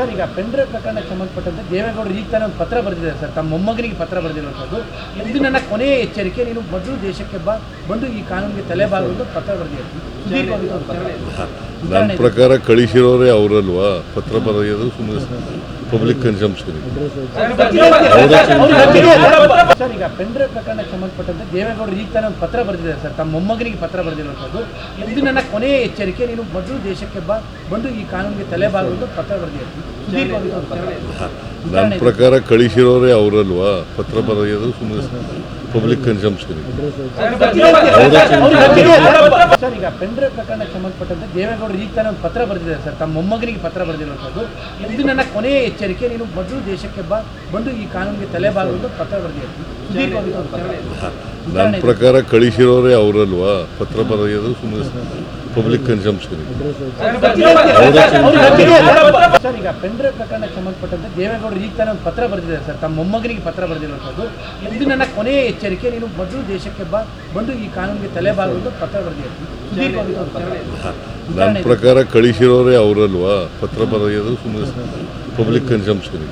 Sir ಈಗ ಪೆಂಡ್ರೆ ಪ್ರಕರಣಕ್ಕೆ ಸಂಬಂಧಪಟ್ಟಂತೆ ದೇವೇಗೌಡರು ಈಗ ತಾನೇ ಒಂದು ಪತ್ರ ಬರೆದಿದ್ದಾರೆ ಸರ್. ತಮ್ಮ ಮೊಮ್ಮಗನಿಗೆ ಪತ್ರ ಬರೆದಿರುವಂಥದ್ದು. ಇದು ನನ್ನ ಕೊನೆಯ ಎಚ್ಚರಿಕೆ. ನೀನು ಮೊದಲು ದೇಶಕ್ಕೆ ಬಾ ಬಂದು ಈ ಕಾನೂನಿಗೆ ತಲೆಬಾಗುವುದು ಪತ್ರ ಬರೆದಿದ್ದಾರೆ. ನನ್ನ ಪ್ರಕಾರ ಕಳಿಸಿರೋರೇ ಅವರಲ್ವಾ? ಪತ್ರ ಬರೆಯೋದು ಸುಮ್ಮನೆ ಪಬ್ಲಿಕ್ ಕನ್ಸಂಪ್ಷನ್ ಸರ್ ಈಗ ಪೆಂಡ್ರೆ ಪ್ರಕರಣಕ್ಕೆ ಸಂಬಂಧಪಟ್ಟಂತೆ ದೇವೇಗೌಡರು ಈಗ ತಾನೇ ಒಂದು ಪತ್ರ ಬರೆದಿದ್ದಾರೆ ಸರ್. ತಮ್ಮ ಮೊಮ್ಮಗನಿಗೆ ಪತ್ರ ಬರೆದಿರುವಂಥದ್ದು. ಇದು ನನ್ನ ಕೊನೆಯ ಎಚ್ಚರಿಕೆ. ನೀನು ಮೊದಲು ದೇಶಕ್ಕೆ ಬಾ ಬಂದು ಈ ಕಾನೂನಿಗೆ ತಲೆ ಬಾಗುವುದು ಪತ್ರ ಬರೆದಿದ್ದಾರೆ. ನನ್ನ ಪ್ರಕಾರ ಕಳಿಸಿರೋರೇ ಅವರಲ್ವಾ? ಪತ್ರ ಬರೆಯೋದು ಸುಮ್ಮನೆ ಪಬ್ಲಿಕ್ ಕನ್ಸಂಪ್ಷನ್ ಸರ್ ಈಗ ಪೆಂಡ್ರೆ ಪ್ರಕರಣಕ್ಕೆ ಸಂಬಂಧಪಟ್ಟಂತೆ ದೇವೇಗೌಡರು ಈಗ ತಾನೇ ಒಂದು ಪತ್ರ ಬರೆದಿದ್ದಾರೆ ಸರ್. ತಮ್ಮ ಮೊಮ್ಮಗನಿಗೆ ಪತ್ರ ಬರೆದಿರುವಂಥದ್ದು. ಇದು ನನ್ನ ಕೊನೆಯ ಎಚ್ಚರಿಕೆ. ನೀನು ಮೊದಲು ದೇಶಕ್ಕೆ ಬಾ. ಬಂದು ಈ ಕಾನೂನಿಗೆ ತಲೆಬಾಗುವುದು ಪತ್ರ ಬರೆದಿದ್ದಾರೆ. ನನ್ನ ಪ್ರಕಾರ ಕಳಿಸಿರೋರೇ ಅವರಲ್ವಾ ಪತ್ರ ಬರೆಯೋದು ಸುಮ್ಮನೆ ಪಬ್ಲಿಕ್ ಕನ್ಸಂಪ್ಷನ್ ಸರ್ ಈಗ ಪೆಂಡ್ರೆ ಪ್ರಕರಣಕ್ಕೆ ಸಂಬಂಧಪಟ್ಟಂತೆ ದೇವೇಗೌಡರು ಈಗ ತಾನೇ ಒಂದು ಪತ್ರ ಬರೆದಿದ್ದಾರೆ ಸರ್ ತಮ್ಮ ಮೊಮ್ಮಗನಿಗೆ ಪತ್ರ ಬರೆದಿರುವಂಥದ್ದು ಇದು ನನ್ನ ಕೊನೆಯ ಎಚ್ಚರಿಕೆ ನೀನು ಮೊದಲು ದೇಶಕ್ಕೆ ಬಾ ಬಂದು ಈ ಕಾನೂನಿಗೆ ತಲೆಬಾಗುವುದು ಪತ್ರ ಬರೆದಿದ್ದಾರೆ. ನನ್ನ ಪ್ರಕಾರ ಕಳಿಸಿರೋರೇ ಅವರಲ್ವಾ ಪತ್ರ ಬರೆಯೋದು ಸುಮ್ಮನೆ ಪಬ್ಲಿಕ್ ಕನ್ಸಂಪ್ಷನ್